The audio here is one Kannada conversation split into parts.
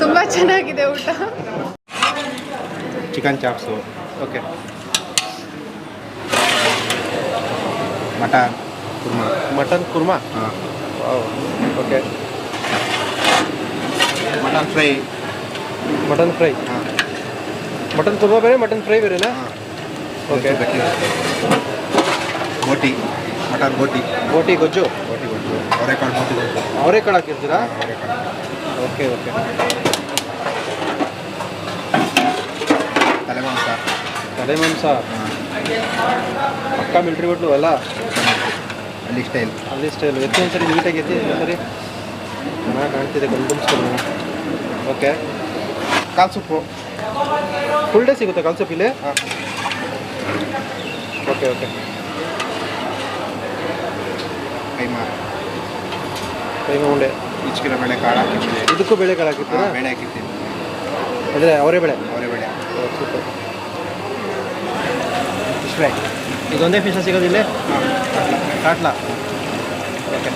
ತುಂಬ ಚೆನ್ನಾಗಿದೆ ಊಟ. Chicken chops okay mutton korma mutton korma ಹಾಂ. Okay mutton fry mutton fry ಹಾಂ. ಮಟನ್ ಕುರ್ಮಾ ಬೇರೆ ಮಟನ್ ಫ್ರೈ ಬೇರೆನಾ? ಹಾಂ. ಓಕೆ ಬೋಟಿ ಮಟನ್ ಬೋಟಿ ಬೋಟಿ ಗೊಜ್ಜು? ಬೋಟಿ ಗೊಜ್ಜು. ಅವರೆಕಾಳು ಬೋಟಿ ಗೊಜ್ಜು. ಅವರೇ ಕಾಳು ಹಾಕಿರ್ತೀರಾ ಅವರೆಕಾಳು. Okay okay. ತಲೆ ಮಾಂಸ ತಲೆ ಮಾಂಸ ಅಕ್ಕ ಪಕ್ಕ ಮಿಲ್ಟ್ರಿ ಹೋಟ್ಲು ಅಲ್ಲ? ಅಲ್ಲಿ ಸ್ಟೈಲ್ ಅಲ್ಲಿ ಸ್ಟೈಲ್ ಎತ್ತಿ ಒಂದ್ಸರಿ ನೀಟಾಗಿ ಎತ್ತಿ ಸರಿ ಚೆನ್ನಾಗಿ ಕಾಣ್ತಿದೆ ಕಣ್ ತುಂಬಿಸ್ಕೊಂಡು ಓಕೆ. ಕಾಲು ಸೊಪ್ಪು ಫುಲ್ ಡೇ ಸಿಗುತ್ತೆ ಕಾಲ್ಸೊಪ್ಪು ಇಲ್ಲಿ? ಹಾಂ. Okay okay. ಕೈಮಾ ಕೈಮಾ ಉಂಡೆ. ಇಚ್ಕಿನ ಬೆಳೆ ಕಾಳು ಹಾಕಿರ್ತೀನಿ ಇದಕ್ಕೂ ಬೆಳೆ ಕಾಳು ಹಾಕಿರ್ತೀರಾ? ಬೆಳೆ ಹಾಕಿರ್ತೀನಿ ಅಂದರೆ ಅವರೇ ಬೆಳೆ? ಅವರೇ ಬೆಳೆ. ಸೂಪರ್. ಫಿಶ್ ಫ್ರೈ ಇದೊಂದೇ ಫಿಶ್ ಸಿಗೋದಿಲ್ಲ catla. Okay.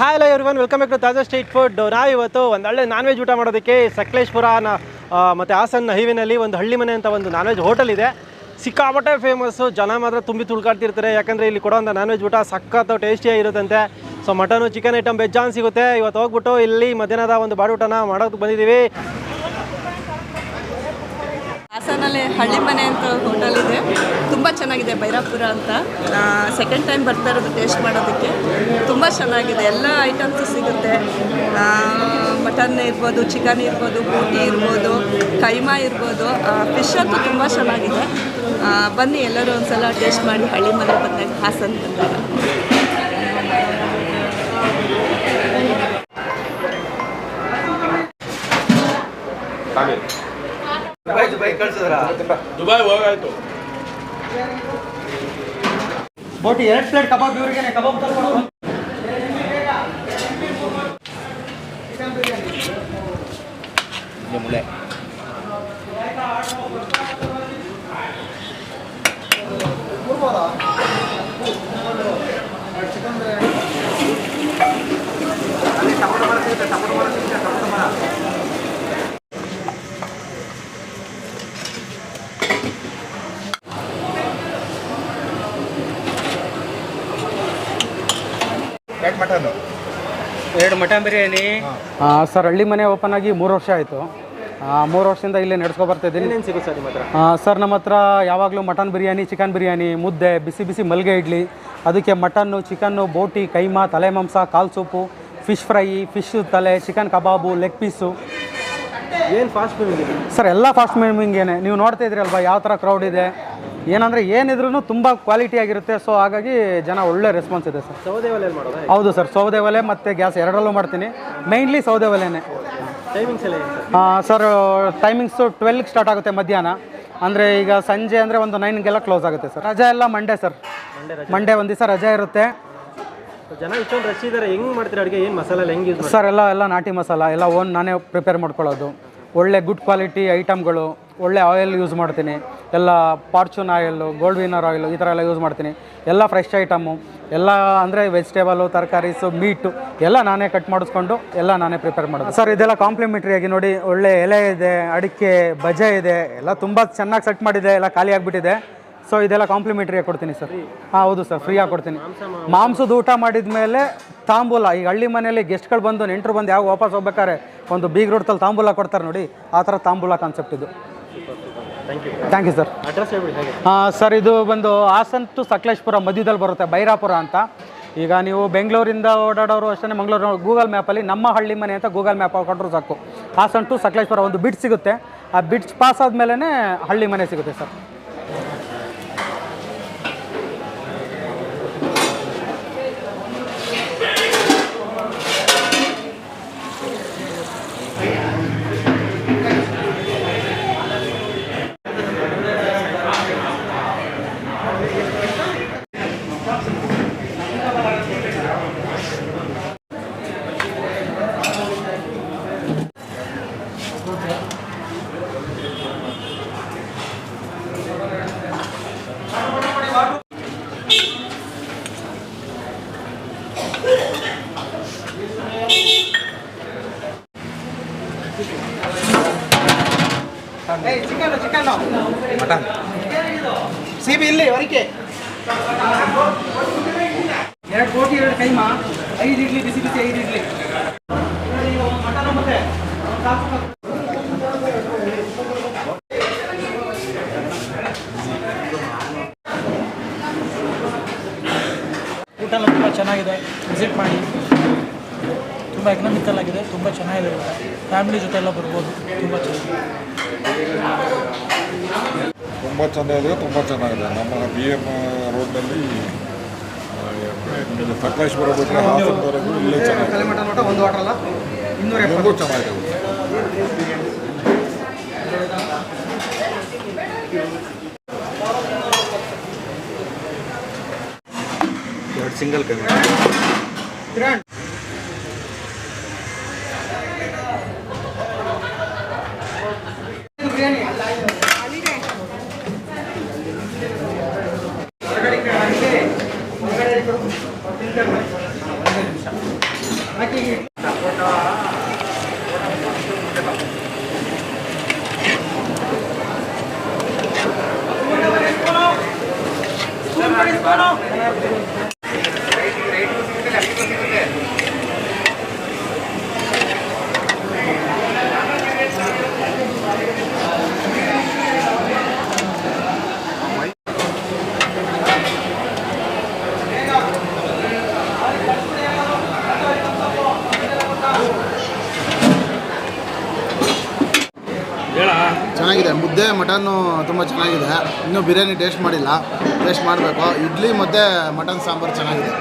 Hi hello everyone welcome back to Taaza street food ನಾವಿವತ್ತು ಒಂದು ಒಳ್ಳೆ ನಾನ್ ವೆಜ್ ಊಟ ಮಾಡೋದಕ್ಕೆ ಸಕಲೇಶ್ಪುರ ಮತ್ತು ಆ, ಮತ್ತೆ ಹಾಸನ್ ಹೈವೇನಲ್ಲಿ ಒಂದು ಹಳ್ಳಿ ಮನೆ ಅಂತ ಒಂದು ನಾನ್ ವೆಜ್ ಹೋಟೆಲ್ ಇದೆ. ಸಿಕ್ಕಾಪಟ್ಟೆ ಫೇಮಸ್ಸು ಜನ ಮಾತ್ರ ತುಂಬಿ ತುಳ್ಕಾಡ್ತಿರ್ತಾರೆ. ಯಾಕಂದರೆ ಇಲ್ಲಿ ಕೊಡೋಂಥ ನಾನ್ ವೆಜ್ ಊಟ ಸಖತ್ತು ಟೇಸ್ಟಿಯಾಗಿರುತ್ತಂತೆ so mutton chicken item veg ಸಿಗುತ್ತೆ. ಇವತ್ತು ಹೋಗ್ಬಿಟ್ಟು ಇಲ್ಲಿ ಮಧ್ಯಾಹ್ನದ ಒಂದು ಬಾಡೂಟನ ಊಟನ ಮಾಡೋದಕ್ಕೆ ಬಂದಿದ್ದೀವಿ. ಹಾಸನಲ್ಲಿ ಹಳ್ಳಿ ಮನೆ ಅಂತ ಹೋಟೆಲ್ ಇದೆ. ತುಂಬ ಚೆನ್ನಾಗಿದೆ ಭೈರಾಪುರ ಅಂತ. ಸೆಕೆಂಡ್ ಟೈಮ್ ಬರ್ತಾ ಇರೋದು ಟೇಸ್ಟ್ ಮಾಡೋದಕ್ಕೆ. ತುಂಬ ಚೆನ್ನಾಗಿದೆ. ಎಲ್ಲ ಐಟಮ್ಸು ಸಿಗುತ್ತೆ. ಮಟನ್ ಇರ್ಬೋದು ಚಿಕನ್ ಇರ್ಬೋದು ಬೂಟಿ ಇರ್ಬೋದು, ಕೈಮಾ ಇರ್ಬೋದು. ಫಿಶ್ ಅಂತೂ ತುಂಬ ಚೆನ್ನಾಗಿದೆ. ಬನ್ನಿ ಎಲ್ಲರೂ ಒಂದ್ಸಲ ಟೇಸ್ಟ್ ಮಾಡಿ ಹಳ್ಳಿ ಮನೆ ಬಂದಾಗ, ಹಾಸನ್ ಬಂದಾಗ. ಬೋಟಿ ಎರಡು ಪ್ಲೇಟ್ ಕಬಾಬ್ ಇವರಿಗೆ ಕಬಾಬ್ ತರ್ಕೊಂಡು ಎರಡು ಮಟನ್ ಬಿರಿಯಾನಿ. ಸರ್ ಹಳ್ಳಿ ಮನೆ ಓಪನ್ ಆಗಿ ಮೂರು ವರ್ಷ ಆಯಿತು. ಮೂರು ವರ್ಷದಿಂದ ಇಲ್ಲೇ ನಡೆಸ್ಕೊ ಬರ್ತಾ ಇದ್ದೀನಿ ಸಿಗುತ್ತೆ ಸರ್ ನಿಮ್ಮ ಹತ್ರ? ಸರ್ ನಮ್ಮ ಹತ್ರ ಯಾವಾಗಲೂ ಮಟನ್ ಬಿರಿಯಾನಿ ಚಿಕನ್ ಬಿರಿಯಾನಿ ಮುದ್ದೆ ಬಿಸಿ ಬಿಸಿ ಮಲ್ಗೆ ಇಡ್ಲಿ ಅದಕ್ಕೆ ಮಟನ್ನು ಚಿಕನ್ನು ಬೋಟಿ ಕೈಮಾ ತಲೆ ಮಾಂಸ ಕಾಲು ಸೂಪು ಫಿಶ್ ಫ್ರೈ ಫಿಶ್ ತಲೆ ಚಿಕನ್ ಕಬಾಬು ಲೆಗ್ ಪೀಸು. ಏನು ಫಾಸ್ಟ್ ಮೂವಿಂಗ್ ಇದೆ? ಸರ್ ಎಲ್ಲ ಫಾಸ್ಟ್ ಮೂವಿಂಗೇನೆ ನೀವು ನೋಡ್ತಾ ಇದ್ರಲ್ವಾ ಯಾವ ಥರ ಕ್ರೌಡ್ ಇದೆ? ಏನಂದರೆ ಏನಿದ್ರೂ ತುಂಬ ಕ್ವಾಲಿಟಿ ಆಗಿರುತ್ತೆ. ಸೊ ಹಾಗಾಗಿ ಜನ ಒಳ್ಳೆ ರೆಸ್ಪಾನ್ಸ್ ಇದೆ ಸರ್. ಸೌದೆ ಒಲೆ ಮಾಡೋದಾ ಹೌದು ಸರ್ ಸೌದೆ ಒಲೆ ಮತ್ತು ಗ್ಯಾಸ್ ಎರಡರಲ್ಲೂ ಮಾಡ್ತೀನಿ. ಮೈನ್ಲಿ ಸೌದೆ ಒಲೆನೇ. ಟೈಮಿಂಗ್ಸ್ ಎಲ್ಲ ಏನು ಸರ್. ಸರ್ ಟೈಮಿಂಗ್ಸು ಟ್ವೆಲ್ಗೆ ಸ್ಟಾರ್ಟ್ ಆಗುತ್ತೆ ಮಧ್ಯಾಹ್ನ. ಅಂದರೆ ಈಗ ಸಂಜೆ ಅಂದರೆ ಒಂದು ನೈನ್ಗೆಲ್ಲ ಕ್ಲೋಸ್ ಆಗುತ್ತೆ ಸರ್. ರಜೆ ಎಲ್ಲ ಮಂಡೇ ಸರ್. ಮಂಡೇ ಒಂದು ದಿವಸ ರಜೆ ಇರುತ್ತೆ. ಜನ ಇಷ್ಟೊಂದು ರಶ್ ಇದ್ದಾರೆ ಹೆಂಗ್ ಮಾಡ್ತೀರಾ ಅಡುಗೆ? ಏನು ಮಸಾಲೆ ಎಲ್ಲ ಹೆಂಗೆ ಯೂಸ್ ಮಾಡಿ ಸರ್ ಎಲ್ಲ ಎಲ್ಲ ನಾಟಿ ಮಸಾಲ ಎಲ್ಲ ಓನ್ ನಾನೇ ಪ್ರಿಪೇರ್ ಮಾಡ್ಕೊಳ್ಳೋದು. ಒಳ್ಳೆ ಗುಡ್ ಕ್ವಾಲಿಟಿ ಐಟಮ್ಗಳು ಒಳ್ಳೆ ಆಯಿಲ್ ಯೂಸ್ ಮಾಡ್ತೀನಿ. ಎಲ್ಲ Fortune oil Gold Winner oil ಈ ಥರ ಎಲ್ಲ ಯೂಸ್ ಮಾಡ್ತೀನಿ. ಎಲ್ಲ ಫ್ರೆಶ್ ಐಟಮು ಎಲ್ಲ ಅಂದರೆ ವೆಜಿಟೇಬಲು ತರಕಾರೀಸು ಮೀಟು ಎಲ್ಲ ನಾನೇ ಕಟ್ ಮಾಡಿಸ್ಕೊಂಡು ಎಲ್ಲ ನಾನೇ ಪ್ರಿಪೇರ್ ಮಾಡೋದು. ಸರ್ ಇದೆಲ್ಲ ಕಾಂಪ್ಲಿಮೆಂಟ್ರಿಯಾಗಿ ನೋಡಿ, ಒಳ್ಳೆ ಎಲೆ ಇದೆ, ಅಡಿಕೆ, ಬಜೆ ಇದೆ, ಎಲ್ಲ ತುಂಬ ಚೆನ್ನಾಗಿ ಸೆಟ್ ಮಾಡಿದೆ, ಎಲ್ಲ ಖಾಲಿ ಆಗಿಬಿಟ್ಟಿದೆ. ಸೊ ಇದೆಲ್ಲ ಕಾಂಪ್ಲಿಮೆಂಟ್ರಿಯಾಗಿ ಕೊಡ್ತೀನಿ ಸರ್ ಹಾಂ, ಹೌದು ಸರ್ ಫ್ರೀಯಾಗಿ ಕೊಡ್ತೀನಿ. ಮಾಂಸದ ಊಟ ಮಾಡಿದ ಮೇಲೆ ತಾಂಬೂಲ, ಈಗ ಹಳ್ಳಿ ಮನೆಯಲ್ಲಿ ಗೆಸ್ಟ್ಗಳು ಬಂದು ನೆಂಟರು ಬಂದು ಯಾವಾಗ ವಾಪಸ್ ಹೋಗ್ಬೇಕಾರೆ ಒಂದು ಬೀಗ್ ರೋಡ್ತಲ್ಲಿ ತಾಂಬೂಲ ಕೊಡ್ತಾರೆ ನೋಡಿ, ಆ ಥರ ತಾಂಬೂಲ ಕಾನ್ಸೆಪ್ಟ್ ಇದು. Thank you sir address sir ಇದು ಬಂದು ಹಾಸನ್ ಟು ಸಕಲೇಶ್ಪುರ ಮಧ್ಯದಲ್ಲಿ ಬರುತ್ತೆ ಬೈರಾಪುರ ಅಂತ. ಈಗ ನೀವು ಬೆಂಗಳೂರಿಂದ ಓಡಾಡೋರು ಅಷ್ಟೇ ಮಂಗಳೂರು ಗೂಗಲ್ ಮ್ಯಾಪಲ್ಲಿ ನಮ್ಮ ಹಳ್ಳಿ ಮನೆ ಅಂತ ಗೂಗಲ್ ಮ್ಯಾಪ್ ಹಾಕೊಂಡ್ರು ಸಾಕು. ಹಾಸನ್ ಟು ಸಕಲೇಶ್ಪುರ ಒಂದು ಬಿಡ್ ಸಿಗುತ್ತೆ. ಆ ಬಿಡ್ಸ್ ಪಾಸ್ ಆದಮೇಲೆ ಹಳ್ಳಿ ಮನೆ ಸಿಗುತ್ತೆ ಸರ್ ಮಟನ್ ಸಿ ಬಿ ಇಲ್ಲಿ ಹೊರಕೆ ಎರಡು ಕೋಟಿ ಎರಡು ಕೈಮಾ ಐದು ಇಡ್ಲಿ ಬಿಸಿ ಬಿಸಿ ಐದು ಇಡ್ಲಿ ಊಟ ಎಲ್ಲ ತುಂಬ ಚೆನ್ನಾಗಿದೆ. ವಿಸಿಟ್ ಮಾಡಿ. ತುಂಬ ಎಕನಾಮಿಕಲ್ ಆಗಿದೆ. ತುಂಬ ಚೆನ್ನಾಗಿದೆ. ಫ್ಯಾಮಿಲಿ ಜೊತೆ ಎಲ್ಲ ಬರ್ಬೋದು. ತುಂಬ ಚೆನ್ನಾಗಿದೆ. ತುಂಬ ಚೆನ್ನಾಗಿದೆ ತುಂಬ ಚೆನ್ನಾಗಿದೆ. ನಮ್ಮ ಬಿ ಎಂ ರೋಡ್ನಲ್ಲಿ ಸಕಲೇಶ್ವರ ಬಿಟ್ಟರೆ ಹಾಸನವರೆಗೂ ಇಲ್ಲೇ ಚೆನ್ನಾಗಿದೆ. ಒಂದು ಚೆನ್ನಾಗಿದೆ. ಒಂದು ವಾಟರ್ ಅಲ್ಲ ಇನ್ನೂರ ಇನ್ನೂ ಚೆನ್ನಾಗಿದೆ ಎರಡು ಸಿಂಗಲ್ ಚೆನ್ನಾಗಿದೆ ಮುದ್ದೆ ಮಟನ್ನು ತುಂಬ ಚೆನ್ನಾಗಿದೆ ಇನ್ನೂ ಬಿರಿಯಾನಿ ಟೇಸ್ಟ್ ಮಾಡಿಲ್ಲ ಟೇಸ್ಟ್ ಮಾಡಬೇಕು ಇಡ್ಲಿ ಮತ್ತು ಮಟನ್ ಸಾಂಬಾರು ಚೆನ್ನಾಗಿದೆ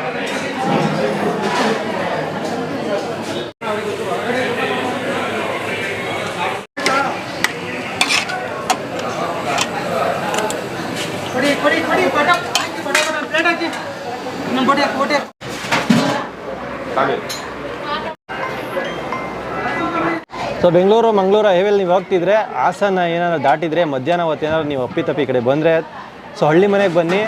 ಕೊಡಿ ಸೊ ಬೆಂಗಳೂರು, ಮಂಗಳೂರು ಹೈವೇಲಿ ನೀವು ಹೋಗ್ತಿದ್ರೆ ಹಾಸನ ಏನಾದ್ರು ದಾಟಿದ್ರೆ ಮಧ್ಯಾಹ್ನ ಹೊತ್ತೇನಾದ್ರು ನೀವು ಅಪ್ಪಿತಪ್ಪಿ ಈ ಕಡೆ ಬಂದರೆ, ಸೊ ಹಳ್ಳಿ ಮನೆಗೆ ಬನ್ನಿ.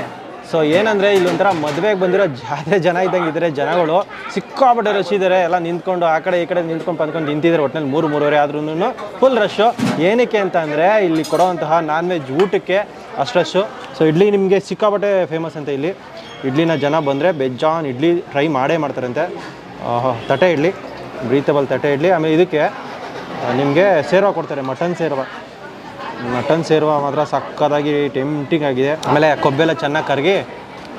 ಸೊ ಏನಂದರೆ ಇಲ್ಲೊಂಥರ ಮದುವೆಗೆ ಬಂದಿರೋ ಜಾತ್ರೆ ಜನ ಇದ್ದಂಗೆ ಇದ್ದರೆ ಜನಗಳು. ಸಿಕ್ಕಾಪಟ್ಟೆ ರಶ್ ಇದ್ದಾರೆ ಎಲ್ಲ ನಿಂತ್ಕೊಂಡು ಆ ಕಡೆ ಈ ಕಡೆ ನಿಂತ್ಕೊಂಡು ಪಂದ್ಕೊಂಡು ನಿಂತಿದ್ದಾರೆ ಒಟ್ಟಿನಲ್ಲಿ ಮೂರು, ಮೂರುವರೆ ಆದ್ರೂ ಫುಲ್ ರಶ್ಶು ಏನಕ್ಕೆ ಅಂತ ಅಂದರೆ ಇಲ್ಲಿ ಕೊಡೋವಂತಹ ನಾನ್ ವೆಜ್ ಊಟಕ್ಕೆ ಅಷ್ಟು ರಶ್ಶು ಸೊ ಇಡ್ಲಿ ನಿಮಗೆ ಸಿಕ್ಕಾಪಟ್ಟೆ ಫೇಮಸ್ ಅಂತ ಇಲ್ಲಿ. ಇಡ್ಲಿನ ಜನ ಬಂದರೆ ಬೆಜ್ಜಾನ್ ಇಡ್ಲಿ ಟ್ರೈ ಮಾಡೇ ಮಾಡ್ತಾರಂತೆ. ತಟ್ಟೆ ಇಡ್ಲಿ ಬ್ರೀತಬಲ್ ತಟೆ ಇಡ್ಲಿ. ಆಮೇಲೆ ಇದಕ್ಕೆ ನಿಮಗೆ ಸೇರ್ವ ಕೊಡ್ತಾರೆ, ಮಟನ್ ಸೇರ್ವ. ಮಟನ್ ಸೇರ್ವ ಮಾತ್ರ ಸಕ್ಕತ್ತಾಗಿ ಟೆಂಪ್ಟಿಂಗ್ ಆಗಿದೆ. ಆಮೇಲೆ ಕೊಬ್ಬೆಲ್ಲ ಚೆನ್ನಾಗಿ ಕರಗಿ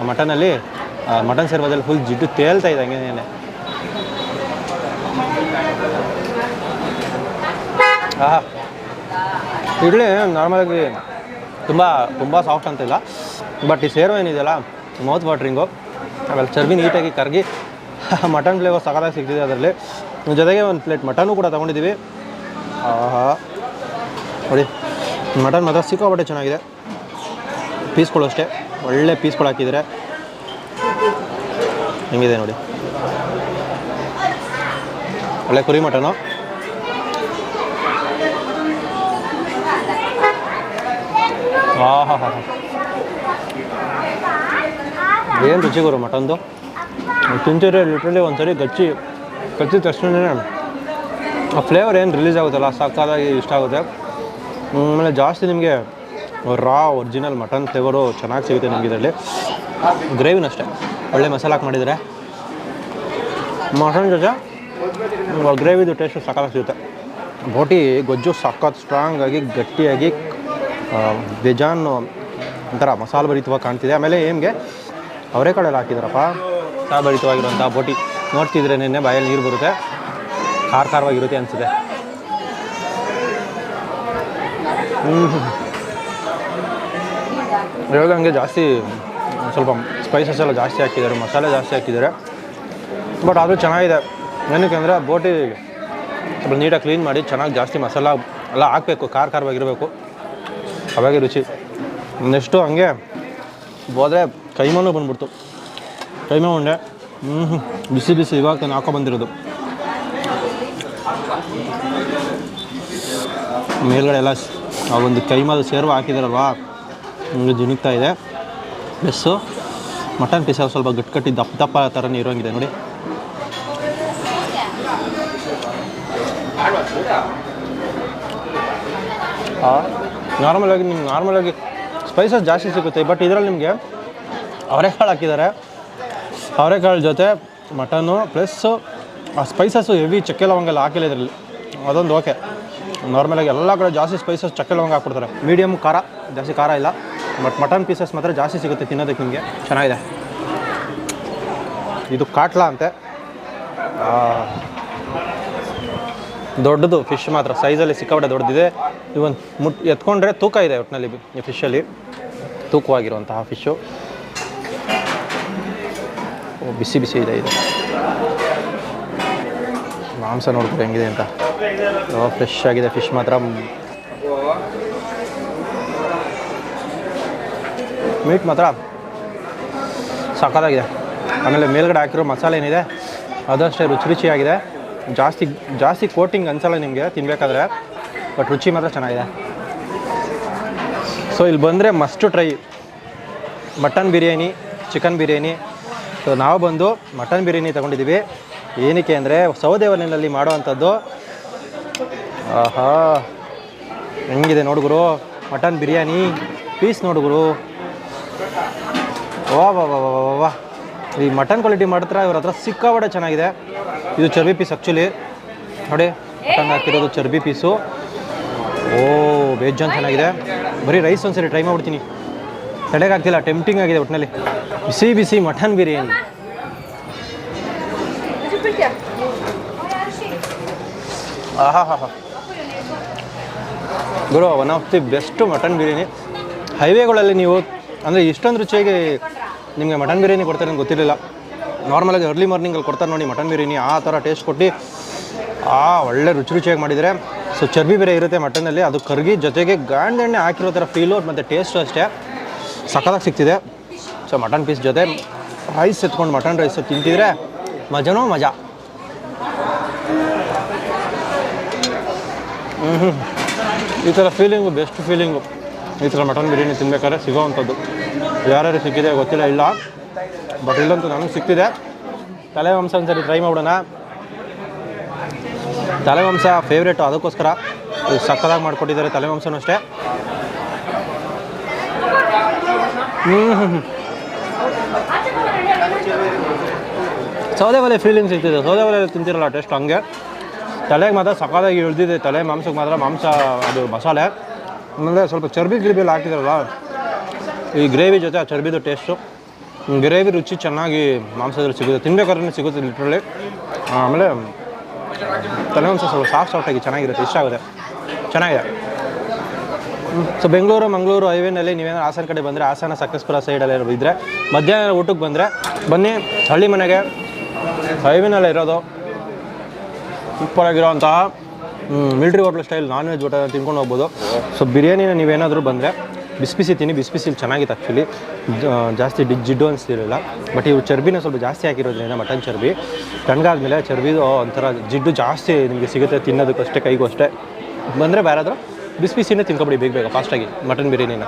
ಮಟನಲ್ಲಿ ಮಟನ್ ಸೇರ್ವದಲ್ಲಿ ಫುಲ್ ಜಿಡ್ಡು ತೇಲ್ತಾ ಇದೆ ಹಂಗೇನೆ ಆಹಾ. ಇಡ್ಲಿ ನಾರ್ಮಲಾಗಿ ತುಂಬ ತುಂಬ ಸಾಫ್ಟ್ ಅಂತಿಲ್ಲ ಬಟ್ ಈ ಸೇರ್ವ ಏನಿದೆಯಲ್ಲ ಮೌತ್ ವಾಟ್ರಿಂಗು ಆಮೇಲೆ ಚರ್ಬಿ ನೀಟಾಗಿ ಕರಗಿ, ಮಟನ್ ಫ್ಲೇವರ್ ಸಕಾಲಾಗಿ ಸಿಗ್ತಿದೆ ಅದರಲ್ಲಿ. ಜೊತೆಗೆ ಒಂದು ಪ್ಲೇಟ್ ಮಟನು ಕೂಡ ತೊಗೊಂಡಿದ್ದೀವಿ. ಆಹಾ. ನೋಡಿ ಮಟನ್ ಮಾತ್ರ ಸಿಕ್ಕಾಪಟ್ಟೆ ಚೆನ್ನಾಗಿದೆ. ಪೀಸ್ಗಳು ಅಷ್ಟೇ. ಒಳ್ಳೆ ಪೀಸ್ಗಳು ಹಾಕಿದ್ದಾರೆ ಹೆಂಗಿದೆ ನೋಡಿ. ಒಳ್ಳೆ ಕುರಿ ಮಟನು. ಆಹಾ ಹಾ ಏನು ರುಚಿ ಗುರು ಮಟನ್ದು ತಿಂತಿದ್ರೆ ಲಿಟ್ರಲಿ ಒಂದ್ಸರಿ ಗಚ್ಚಿ ಗಚ್ಚಿದ ತಕ್ಷಣವೇ ಆ ಫ್ಲೇವರ್ ಏನು ರಿಲೀಸ್ ಆಗುತ್ತಲ್ಲ ಸಕ್ಕತ್ತಾಗಿ ಇಷ್ಟ ಆಗುತ್ತೆ. ಆಮೇಲೆ ಜಾಸ್ತಿ ನಿಮಗೆ ರಾ ಒರಿಜಿನಲ್ ಮಟನ್ ಫ್ಲೇವರು ಚೆನ್ನಾಗಿ ಸಿಗುತ್ತೆ ನಿಮಗೆ ಇದರಲ್ಲಿ. ಗ್ರೇವಿನೂ ಅಷ್ಟೇ, ಒಳ್ಳೆ ಮಸಾಲ ಹಾಕಿ ಮಾಡಿದರೆ. ಮಟನ್ ಜೊತೆ ಗ್ರೇವಿದು ಟೇಸ್ಟು ಸಕ್ಕತ್ತಾಗಿ ಸಿಗುತ್ತೆ. ಬೋಟಿ, ಗೊಜ್ಜು ಸಖತ್ ಸ್ಟ್ರಾಂಗಾಗಿ ಗಟ್ಟಿಯಾಗಿ ಬೇಜಾನ್ ಒಂಥರ ಮಸಾಲೆ ಭರಿತವಾಗಿ ಕಾಣ್ತಿದೆ. ಆಮೇಲೆ ಏಮ್ಗೆ ಅವರೆಕಾಳೆಲ್ಲ ಹಾಕಿದಾರಪ್ಪ. ಮಸಾಲೆ ಭರಿತವಾಗಿರುವಂಥ ಬೋಟಿ. ನೋಡ್ತಿದ್ರೆ ನಿನ್ನೆ ಬಾಯಲ್ಲಿ ನೀರು ಬರುತ್ತೆ. ಖಾರ ಖಾರವಾಗಿರುತ್ತೆ ಅನಿಸಿದೆ ಹೇಳ್ದಂಗೆ ಜಾಸ್ತಿ, ಸ್ವಲ್ಪ ಸ್ಪೈಸಸ್ ಎಲ್ಲ ಜಾಸ್ತಿ ಹಾಕಿದ್ದಾರೆ, ಮಸಾಲೆ ಜಾಸ್ತಿ ಹಾಕಿದ್ದಾರೆ. ಬಟ್ ಆದರೂ ಚೆನ್ನಾಗಿದೆ. ಏನಕ್ಕೆ ಅಂದರೆ ಬೋಟಿ ಸ್ವಲ್ಪ ನೀಟಾಗಿ ಕ್ಲೀನ್ ಮಾಡಿ, ಚೆನ್ನಾಗಿ ಜಾಸ್ತಿ ಮಸಾಲ ಎಲ್ಲ ಹಾಕಬೇಕು ಖಾರ ಖಾರವಾಗಿರಬೇಕು ಅವಾಗೆ ರುಚಿ. ನೆಕ್ಸ್ಟು ಹಂಗೆ ಹೋದರೆ ಕೈಮಾನು ಬಂದ್ಬಿಡ್ತು. ಕೈಮಾ ಉಂಡೆ. ಹ್ಞೂ ಬಿಸಿ ಬಿಸಿ ಇವಾಗ ತಾನು ಹಾಕೋ ಬಂದಿರೋದು. ಮೇಲ್ಗಡೆ ಎಲ್ಲ ಆ ಒಂದು ಕೈಮಾದ ಸೇರ್ವ ಹಾಕಿದಾರಲ್ವಾ? ಜಿನುಗ್ತಾ ಇದೆ. ಪ್ಲಸ್ಸು ಮಟನ್ ಪೀಸ್ ಸ್ವಲ್ಪ ಗಟ್ಟಿ ದಪ್ಪ ದಪ್ಪ ಥರನೇ ಇರೋಂಗಿದೆ ನೋಡಿ. ನಾರ್ಮಲಾಗಿ ನಿಮ್ಗೆ ನಾರ್ಮಲಾಗಿ ಸ್ಪೈಸಸ್ ಜಾಸ್ತಿ ಸಿಗುತ್ತೆ ಬಟ್ ಇದರಲ್ಲಿ ನಿಮಗೆ ಅವರೆಕಾಳು ಹಾಕಿದ್ದಾರೆ. ಅವರೆಕಾಳು ಜೊತೆ ಮಟನು ಪ್ಲಸ್ಸು ಆ ಸ್ಪೈಸಸ್ಸು ಹೆವಿ ಚಕ್ಕೆ ಲವಂಗ ಎಲ್ಲ ಹಾಕಿಲ್ಲ ಇದರಲ್ಲಿ. ಅದೊಂದು ಓಕೆ ನಾರ್ಮಲಾಗಿ ಎಲ್ಲ ಕಡೆ ಜಾಸ್ತಿ ಸ್ಪೈಸಸ್ ಚಕ್ಕೆ ಲವಂಗ ಹಾಕ್ಬಿಡ್ತಾರೆ. ಮೀಡಿಯಮ್ ಖಾರ, ಜಾಸ್ತಿ ಖಾರ ಇಲ್ಲ. ಬಟ್ ಮಟನ್ ಪೀಸಸ್ ಮಾತ್ರ ಜಾಸ್ತಿ ಸಿಗುತ್ತೆ ತಿನ್ನೋದಕ್ಕೆ ನಿಮಗೆ. ಚೆನ್ನಾಗಿದೆ. ಇದು ಕಾಟ್ಲಾ ಅಂತೆ. ದೊಡ್ಡದು ಫಿಶ್ ಮಾತ್ರ. ಸೈಜಲ್ಲಿ ಸಿಕ್ಕಾಪಟ್ಟೆ ದೊಡ್ಡದಿದೆ. ಇವನ್ ಮುಟ್, ಎತ್ಕೊಂಡ್ರೆ ತೂಕ ಇದೆ ಒಟ್ಟಿನಲ್ಲಿ ಈ ಫಿಶಲ್ಲಿ ತೂಕವಾಗಿರುವಂತಹ ಫಿಶ್ಶು ಓ, ಬಿಸಿ ಬಿಸಿ ಇದೆ ಇದು. ಮಾಂಸ ನೋಡ್ಬೋದು ಹೆಂಗಿದೆ ಅಂತ. ಫ್ರೆಶ್ ಆಗಿದೆ ಫಿಶ್ ಮಾತ್ರ. ಮೀಟ್ ಮಾತ್ರ. ಸಖತ್ತಾಗಿದೆ ಆಮೇಲೆ ಮೇಲ್ಗಡೆ ಹಾಕಿರೋ ಮಸಾಲೆ ಏನಿದೆ, ಅದಷ್ಟೇ ರುಚಿ ರುಚಿಯಾಗಿದೆ. ಜಾಸ್ತಿ ಜಾಸ್ತಿ ಕೋಟಿಂಗ್ ಅನ್ಸಲ್ಲ ನಿಮಗೆ ತಿನ್ನಬೇಕಾದ್ರೆ ಬಟ್ ರುಚಿ ಮಾತ್ರ ಚೆನ್ನಾಗಿದೆ. ಸೊ ಇಲ್ಲಿ ಬಂದರೆ must try mutton biryani chicken biryani. So ನಾವು ಬಂದು ಮಟನ್ ಬಿರಿಯಾನಿ ತೊಗೊಂಡಿದ್ದೀವಿ. ಏನಕ್ಕೆ ಅಂದರೆ ಸೌದೆ ಒಲೆಯಲ್ಲಿ ಮಾಡುವಂಥದ್ದು. ಆಹಾ. ಹೆಂಗಿದೆ ನೋಡುಗರು ಮಟನ್ ಬಿರಿಯಾನಿ, ಪೀಸ್ ನೋಡುಗರು ವಾ ವಾ ವಾ ವಾ ವಾ ಈ ಮಟನ್ ಕ್ವಾಲಿಟಿ ಮಾಡ್ತಾರೆ ಇವ್ರ ಹತ್ರ ಸಿಕ್ಕಾಬಡೆ ಚೆನ್ನಾಗಿದೆ. ಇದು ಚರ್ಬಿ ಪೀಸ್ ಆ್ಯಕ್ಚುಲಿ ನೋಡಿ, ಮಟನ್ ಹಾಕಿರೋದು ಚರ್ಬಿ ಪೀಸು. ಓ, ಬೇಜಾನ್ ಚೆನ್ನಾಗಿದೆ. ಬರೀ ರೈಸ್ ಒಂದ್ಸರಿ ಟ್ರೈ ಮಾಡ್ಬಿಡ್ತೀನಿ. ತಡೆಗಾಗ್ತಿಲ್ಲ ಟೆಂಪ್ಟಿಂಗ್ ಆಗಿದೆ ಒಟ್ಟಿನಲ್ಲಿ ಬಿಸಿ ಬಿಸಿ ಮಟನ್ ಬಿರಿಯಾನಿ. ಆಹಾ ಹಾ ಗುರು one of the best mutton biryani ಹೈವೇಗಳಲ್ಲಿ ನೀವು, ಅಂದರೆ ಇಷ್ಟೊಂದು ರುಚಿಯಾಗಿ ನಿಮಗೆ ಮಟನ್ ಬಿರಿಯಾನಿ ಕೊಡ್ತಾರೆ ಅಂತ ಗೊತ್ತಿರಲಿಲ್ಲ. ನಾರ್ಮಲಾಗಿ ಅರ್ಲಿ ಮಾರ್ನಿಂಗಲ್ಲಿ ಕೊಡ್ತಾರೆ ನೋಡಿ ಮಟನ್ ಬಿರಿಯಾನಿ ಆ ಥರ ಟೇಸ್ಟ್ ಕೊಟ್ಟು, ಆ ಒಳ್ಳೆ ರುಚಿ ರುಚಿಯಾಗಿ ಮಾಡಿದರೆ. ಸೊ ಚರ್ಬಿ ಬೇರೆ ಇರುತ್ತೆ ಮಟನಲ್ಲಿ ಅದು ಕರ್ಗಿ ಜೊತೆಗೆ ಗಾಂಡ್ ಎಣ್ಣೆ ಹಾಕಿರೋ ಥರ ಫೀಲು ಮತ್ತು ಟೇಸ್ಟು ಅಷ್ಟೇ. ಸಖತ್ತಾಗಿ ಸಿಗ್ತಿದೆ. ಸೊ ಮಟನ್ ಪೀಸ್ ಜೊತೆ ರೈಸ್ ಎತ್ಕೊಂಡು ಮಟನ್ ರೈಸ್ ತಿಂತಿದ್ರೆ ಮಜನೋ ಮಜಾ. ಈ ಥರ ಫೀಲಿಂಗು ಬೆಸ್ಟ್ ಫೀಲಿಂಗು ಈ ಥರ ಮಟನ್ ಬಿರಿಯಾನಿ ತಿನ್ಬೇಕಾದ್ರೆ ಸಿಗೋವಂಥದ್ದು. ಯಾರ್ಯಾರು ಸಿಕ್ಕಿದೆ ಗೊತ್ತಿಲ್ಲ, ಇಲ್ಲ. ಬಟ್ ಇಲ್ಲಂತೂ ನನಗೆ ಸಿಕ್ತಿದೆ. ತಲೆವಂಶ ಒಂದ್ಸರಿ ಟ್ರೈ ಮಾಡೋಣ. ತಲೆವಂಶ ಫೇವ್ರೇಟು ಅದಕ್ಕೋಸ್ಕರ ಸಕ್ಕದಾಗಿ ಮಾಡಿಕೊಟ್ಟಿದ್ದಾರೆ ತಲೆವಂಶನೂ ಅಷ್ಟೇ. ಹ್ಞೂ ಹ್ಞೂ ಹ್ಞೂ ಸೌದೆ ಒಲೆ ಫೀಲಿಂಗ್ ಸಿಗ್ತಿದೆ ಸೌದೆ ಒಲೆ ತಿಂತಿರಲ್ಲ ಟೇಸ್ಟ್ ಹಂಗೆ. ತಲೆಗೆ ಮಾತ್ರ ಸಕಾಲಾಗಿ ಇಳಿದಿದೆ. ತಲೆ ಮಾಂಸಕ್ಕೆ ಮಾತ್ರ ಮಾಂಸ, ಅದು ಮಸಾಲೆ. ಆಮೇಲೆ ಸ್ವಲ್ಪ ಚರ್ಬಿ ಗಿರ್ಬಿ ಎಲ್ಲ ಹಾಕಿದಾರಲ್ಲ ಈ ಗ್ರೇವಿ ಜೊತೆ ಆ ಚರ್ಬಿದು ಟೇಸ್ಟು ಗ್ರೇವಿ ರುಚಿ ಚೆನ್ನಾಗಿ ಮಾಂಸದಲ್ಲಿ ಸಿಗುತ್ತೆ. ತಿನ್ಬೇಕಾದ್ರೆ ಸಿಗುತ್ತೆ ಲಿಟ್ರಲ್ಲಿ ಆಮೇಲೆ ತಲೆ ಮಾಂಸ ಸ್ವಲ್ಪ ಸಾಫ್ಟ್ ಸಾಫ್ಟಾಗಿ ಚೆನ್ನಾಗಿರುತ್ತೆ ಇಷ್ಟ ಆಗುತ್ತೆ. ಚೆನ್ನಾಗಿದೆ. ಸೊ ಬೆಂಗಳೂರು ಮಂಗಳೂರು ಹೈವೇನಲ್ಲಿ ನೀವೇನಾದ್ರು ಹಾಸನ ಕಡೆ ಬಂದರೆ, ಹಾಸನ ಸಕಲೇಶ್ಪುರ ಸೈಡಲ್ಲಿ ಇದ್ದರೆ ಮಧ್ಯಾಹ್ನ ಊಟಕ್ಕೆ ಬಂದರೆ, ಬನ್ನಿ, ಹಳ್ಳಿ ಮನೆಗೆ. ಹೈವೇನಲ್ಲೇ ಇರೋದು ಸೂಪರಾಗಿರೋಂತಹ military hotel style non veg ಊಟ ತಿನ್ಕೊಂಡು ಹೋಗ್ಬೋದು. ಸೊ ಬಿರಿಯಾನಿನ ನೀವೇನಾದರೂ ಬಂದರೆ ಬಿಸಿ ಬಿಸಿ ತಿನ್ನಿ, ಬಿಸಿ ಬಿಸಿ ಚೆನ್ನಾಗಿತ್ತು ಆ್ಯಕ್ಚುಲಿ ಜಾಸ್ತಿ ಡಿ, ಜಿಡ್ಡು ಅನಿಸ್ತಿರಲಿಲ್ಲ. ಬಟ್ ಇವು ಚರ್ಬಿನ ಸ್ವಲ್ಪ ಜಾಸ್ತಿ ಹಾಕಿರೋದ್ರಿಂದ ಮಟನ್ ಚರ್ಬಿ. ತಣ್ಣಗಾದ್ಮೇಲೆ ಚರ್ಬಿದು ಒಂಥರ ಜಿಡ್ಡು ಜಾಸ್ತಿ ನಿಮಗೆ ಸಿಗುತ್ತೆ ತಿನ್ನೋದಕ್ಕಷ್ಟೇ, ಕೈಗೂ ಅಷ್ಟೇ. ಬಂದರೆ ಬೇರಾದರೂ ಬಿಸಿ ಬಿಸಿನೇ ತಿನ್ಕೊಬಿಡಿ ಬೇಗ ಬೇಗ ಫಾಸ್ಟಾಗಿ ಮಟನ್ ಬಿರಿಯಾನಿನ.